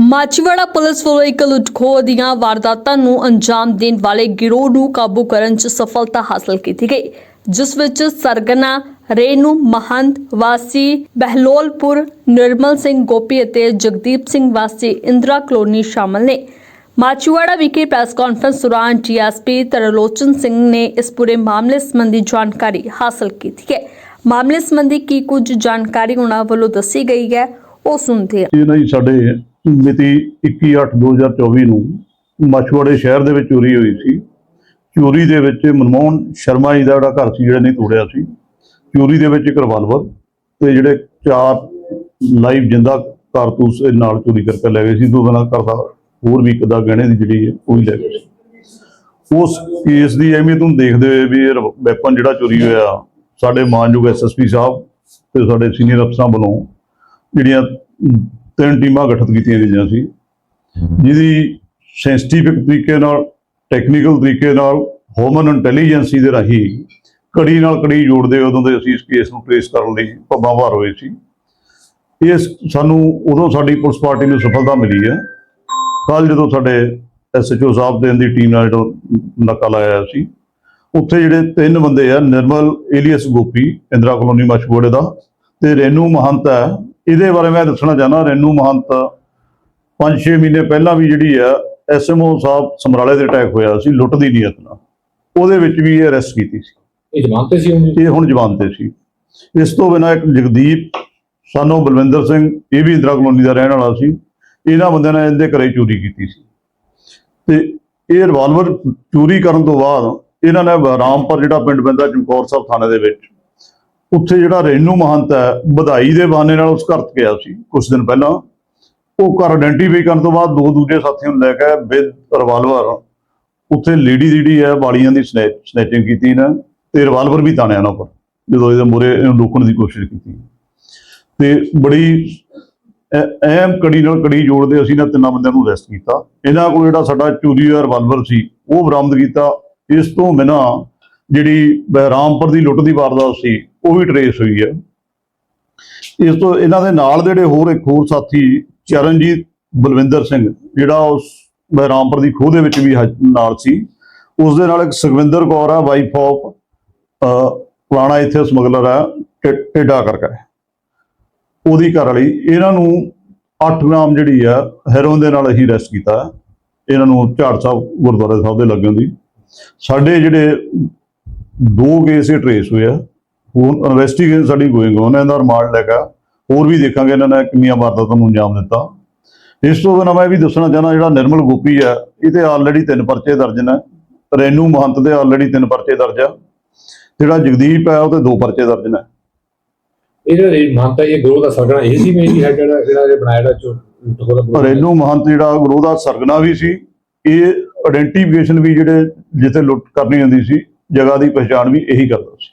Machhiwara police ਵੱਲੋਂ ਇੱਕ ਲੁੱਟਖੋਹ ਦੀਆਂ ਵਾਰਦਾਤਾਂ ਨੂੰ ਅੰਜਾਮ ਦੇਣ ਵਾਲੇ ਗਿਰੋਹ ਨੂੰ ਕਾਬੂ ਕਰਨ 'ਚ ਸਫਲਤਾ ਹਾਸਲ ਕੀਤੀ ਗਈ, ਜਿਸ ਵਿੱਚ ਸਰਗਨਾ, ਰੇਨੂ ਮਹੰਤ ਵਾਸੀ, ਬਹਿਲੋਲਪੁਰ ਨਿਰਮਲ ਸਿੰਘ ਗੋਪੀ ਅਤੇ ਜਗਦੀਪ ਸਿੰਘ ਵਾਸੀ ਇੰਦਰਾ ਕਲੋਨੀ ਸ਼ਾਮਲ ਨੇ। ਮਾਚੀਵਾੜਾ ਵਿਖੇ ਪ੍ਰੈਸ ਕਾਨਫਰੰਸ ਦੌਰਾਨ ਡੀਐਸਪੀ ਤਰਲੋਚਨ ਸਿੰਘ ਨੇ ਇਸ ਪੂਰੇ ਮਾਮਲੇ ਸੰਬੰਧੀ ਜਾਣਕਾਰੀ ਹਾਸਲ ਕੀਤੀ ਹੈ। ਮਾਮਲੇ ਸੰਬੰਧੀ ਕੀ ਕੁਝ ਜਾਣਕਾਰੀ ਉਹਨਾਂ ਵੱਲੋਂ ਦੱਸੀ ਗਈ ਹੈ ਉਹ ਸੁਣਦੇ ਹਾਂ ਇਹ ਨਾ ਸਾਡੇ ਮਿਤੀ 21/8/2024 ਨੂੰ ਮਛਵਾੜੇ ਸ਼ਹਿਰ ਦੇ ਵਿੱਚ ਚੋਰੀ ਹੋਈ ਸੀ। ਚੋਰੀ ਦੇ ਵਿੱਚ ਮਨਮੋਹਨ ਸ਼ਰਮਾ ਜੀ ਦਾ ਜਿਹੜਾ ਘਰ ਸੀ ਜਿਹੜਾ ਨਹੀਂ ਤੋੜਿਆ ਸੀ। ਚੋਰੀ ਦੇ ਵਿੱਚ ਇੱਕ ਰਿਵਾਲਵਰ ਤੇ ਜਿਹੜੇ ਚਾਰ ਲਾਈਵ ਜਿੰਦਾ ਕਾਰਤੂਸ ਨਾਲ ਚੋਰੀ ਕਰਕੇ ਲੈ ਗਏ ਸੀ। ਦੋ ਬਿਨਾਂ ਕਰਦਾ ਹੋਰ ਵੀ ਇੱਕ ਦਾ ਗਹਿਣੇ ਦੀ ਜਿਹੜੀ ਉਹ ਹੀ ਲੈ ਗਏ ਸੀ। ਉਸ ਕੇਸ ਦੀ ਅਹਿਮੀਅਤ ਨੂੰ ਦੇਖਦੇ ਹੋਏ ਵੀ ਇਹ ਵੈਪਨ ਜਿਹੜਾ ਚੋਰੀ ਹੋਇਆ, ਸਾਡੇ ਮਾਨਯੋਗ ਐਸਐਸਪੀ ਸਾਹਿਬ ਤੇ ਸਾਡੇ ਸੀਨੀਅਰ ਅਫਸਰਾਂ ਵੱਲੋਂ ਜਿਹੜੀਆਂ ਤਿੰਨ ਟੀਮਾਂ ਗਠਿਤ ਕੀਤੀਆਂ ਗਈਆਂ ਸੀ, ਜਿਹਦੀ ਸੈਂਸਿਟਿਵ ਤਰੀਕੇ ਨਾਲ, ਟੈਕਨੀਕਲ ਤਰੀਕੇ ਨਾਲ ਹਿਊਮਨ ਇੰਟੈਲੀਜੈਂਸੀ ਦੇ ਰਾਹੀਂ ਕੜੀ ਨਾਲ ਕੜੀ ਜੋੜਦੇ ਉਦੋਂ ਦੇ ਅਸੀਂ ਇਸ ਕੇਸ ਨੂੰ ਟ੍ਰੇਸ ਕਰਨ ਲਈ ਪੱਬਾਂ ਭਾਰ ਹੋਏ ਸੀ। ਇਸ ਸਾਨੂੰ ਉਦੋਂ ਸਾਡੀ ਪੁਲਿਸ ਪਾਰਟੀ ਨੂੰ ਸਫਲਤਾ ਮਿਲੀ ਹੈ। ਕੱਲ ਜਦੋਂ ਸਾਡੇ ਐਸਐਚਓ ਸਾਹਿਬ ਦੇ ਦੀ ਟੀਮ ਨਾਲ ਜਿਹੜਾ ਨਾਕਾ ਲਾਇਆ ਸੀ, ਉੱਥੇ ਜਿਹੜੇ ਤਿੰਨ ਬੰਦੇ ਆ, ਨਿਰਮਲ, ਏਲੀਅਸ ਗੋਪੀ, ਇੰਦਰਾ ਕਲੋਨੀ ਮਸ਼ਹੂੜੇ ਦਾ ਤੇ ਰੇਨੂ ਮਹੰਤ ਹੈ ਇਹਦੇ ਬਾਰੇ ਮੈਂ ਦੱਸਣਾ ਚਾਹਨਾ ਰੇਨੂ ਮਹੰਤ। 5-6 ਮਹੀਨੇ ਪਹਿਲਾਂ ਵੀ ਜਿਹੜੀ ਆ ਐਸਐਮਓ ਸਾਹਿਬ ਸਮਰਾਲੇ ਦੇ ਅਟੈਕ ਹੋਇਆ ਸੀ ਲੁੱਟ ਦੀ ਨੀਅਤ ਨਾਲ ਉਹਦੇ ਵਿੱਚ ਵੀ ਇਹ ਅਰੈਸਟ ਕੀਤੀ ਸੀ। ਇਹ ਜਮਾਨਤ ਤੇ ਸੀ ਇਹ ਹੁਣ ਜਵਾਨ ਤੇ ਸੀ। ਇਸ ਤੋਂ ਬਿਨਾਂ ਇੱਕ ਜਗਦੀਪ ਸਾਨੂੰ ਬਲਵਿੰਦਰ ਸਿੰਘ ਇਹ ਵੀ ਇੰਦਰਾ ਕਲੋਨੀ ਦਾ ਰਹਿਣ ਵਾਲਾ ਸੀ। ਇਹਨਾਂ ਬੰਦਿਆਂ ਨੇ ਇਹਦੇ ਘਰੇ ਚੋਰੀ ਕੀਤੀ ਸੀ। ਤੇ ਇਹ ਰਿਵਾਲਵਰ ਚੋਰੀ ਕਰਨ ਤੋਂ ਬਾਅਦ ਇਹਨਾਂ ਨੇ ਰਾਮਪੁਰ ਜਿਹੜਾ ਪਿੰਡ ਪੈਂਦਾ ਚਮਕੌਰ ਸਾਹਿਬ ਥਾਣੇ ਦੇ ਵਿੱਚ ਉੱਥੇ ਜਿਹੜਾ ਰੇਨੂ ਮਹੰਤ ਹੈ, ਵਧਾਈ ਦੇ ਬਹਾਨੇ ਨਾਲ ਉਸ ਘਰ ਤੇ ਗਿਆ ਸੀ ਕੁਝ ਦਿਨ ਪਹਿਲਾਂ। ਉਹ ਘਰ ਆਇਡੈਂਟੀਫਾਈ ਕਰਨ ਤੋਂ ਬਾਅਦ ਦੋ ਦੂਜੇ ਸਾਥੀਆਂ ਨੂੰ ਲੈ ਕੇ ਵਿਦ ਰਿਵਾਲਵਰ ਉੱਥੇ ਲੇਡੀ ਜਿਹੜੀ ਹੈ, ਵਾਲੀਆਂ ਦੀ ਸਨੈਚਿੰਗ ਕੀਤੀ ਨੇ ਤੇ ਰਿਵਾਲਵਰ ਵੀ ਤਾਣਿਆ ਨਾ ਉੱਪਰ ਜਦੋਂ ਇਹਦੇ ਮੂਹਰੇ ਇਹਨੂੰ ਰੋਕਣ ਦੀ ਕੋਸ਼ਿਸ਼ ਕੀਤੀ। ਤੇ ਬੜੀ ਅਹਿਮ ਕੜੀ ਨਾਲ ਕੜੀ ਜੋੜਦੇ ਅਸੀਂ ਇਹਨਾਂ ਤਿੰਨਾਂ ਬੰਦਿਆਂ ਨੂੰ ਅਰੈਸਟ ਕੀਤਾ। ਇਹਨਾਂ ਕੋਲ ਜਿਹੜਾ ਸਾਡਾ ਚੋਰੀ ਦਾ ਰਿਵਾਲਵਰ ਸੀ, ਉਹ ਬਰਾਮਦ ਕੀਤਾ। ਇਸ ਤੋਂ ਬਿਨਾਂ ਜਿਹੜੀ ਬਹਿਰਾਮਪੁਰ ਦੀ ਲੁੱਟ ਦੀ ਵਾਰਦਾਤ ਸੀ ਉਹ ਵੀ ਟਰੇਸ ਹੋਈ ਹੈ। ਇਸ ਤੋਂ ਇਹਨਾਂ ਦੇ ਨਾਲ ਜਿਹੜੇ ਹੋਰ ਇੱਕ ਹੋਰ ਸਾਥੀ, ਚਰਨਜੀਤ ਬਲਵਿੰਦਰ ਸਿੰਘ, ਜਿਹੜਾ ਉਸ ਬਹਿਰਾਮਪੁਰ ਦੀ ਖੋਹ ਦੇ ਵਿੱਚ ਵੀ ਹ- ਨਾਲ ਸੀ। ਉਸ ਦੇ ਨਾਲ ਇੱਕ ਸੁਖਵਿੰਦਰ ਕੌਰ ਆ ਵਾਈਫ ਆਫ ਪੁਰਾਣਾ ਇੱਥੇ ਸਮਗਲਰ ਆ ਟੇ- ਟੇਡਾ ਕਰਕੇ। ਉਹਦੀ ਘਰ ਵਾਲੀ, ਇਹਨਾਂ ਨੂੰ 8 ਗ੍ਰਾਮ ਜਿਹੜੀ ਆ ਹੈਰੋਨ ਦੇ ਨਾਲ ਅਸੀਂ ਅਰੈਸਟ ਕੀਤਾ। ਇਹਨਾਂ ਨੂੰ ਝਾੜ ਸਾਹਿਬ, ਗੁਰਦੁਆਰਾ ਸਾਹਿਬ ਦੇ ਲੱਗਣ ਦੀ। ਸਾਡੇ ਜਿਹੜੇ ਦੋ ਕੇਸ ਇਹ ਟਰੇਸ ਹੋਏ ਆ। ਹੁਣ ਇਨਵੈਸਟੀਗੇਸ਼ਨ ਸਾਡੀ ਗੋਇੰਗ on ਹੈ ਇਹਦਾ ਰਿਮਾਂਡ ਲੈ ਕੇ ਹੋਰ ਵੀ ਦੇਖਾਂਗੇ ਇਹਨਾਂ ਨੇ ਕਿੰਨੀਆਂ ਵਾਰਦਾਤਾਂ ਨੂੰ ਅੰਜਾਮ ਦਿੱਤਾ। ਇਸ ਤੋਂ ਬਿਨਾਂ ਮੈਂ ਇਹ ਵੀ ਦੱਸਣਾ ਚਾਹਨਾ ਜਿਹੜਾ ਨਿਰਮਲ ਗੋਪੀ ਆ ਇਹਦੇ ਆਲਰੇਡੀ ਤਿੰਨ ਪਰਚੇ ਦਰਜ ਨੇ। ਰੇਨੂ ਮਹੰਤ ਦੇ ਆਲਰੇਡੀ ਤਿੰਨ ਪਰਚੇ ਦਰਜ ਆ। ਜਿਹੜਾ ਜਗਦੀਪ ਹੈ ਉਹਦੇ ਦੋ ਪਰਚੇ ਦਰਜ ਨੇ। ਇਹ ਜਿਹੜਾ ਹੈ ਇਹ ਗਰੋਹ ਦਾ ਸਰਗਣਾ ਇਹ ਸੀ ਮੇਰੀ ਹੈ ਜਿਹੜਾ ਜਿਹੜਾ ਇਹ ਬਣਾਇਆ ਜਿਹੜਾ ਗਰੋਹ ਰੇਨੂ ਮਹੰਤ ਜਿਹੜਾ ਗੁਰੂ ਦਾ ਸਰਗਨਾ ਵੀ ਸੀ ਇਹ ਆਇਡੈਂਟੀਫਿਕੇਸ਼ਨ ਵੀ ਜਿਹੜੇ ਜਿੱਥੇ ਲੁੱਟ ਕਰਨੀ ਹੁੰਦੀ ਸੀ ਜਗ੍ਹਾ ਦੀ ਪਛਾਣ ਵੀ ਇਹੀ ਕਰਦਾ ਸੀ।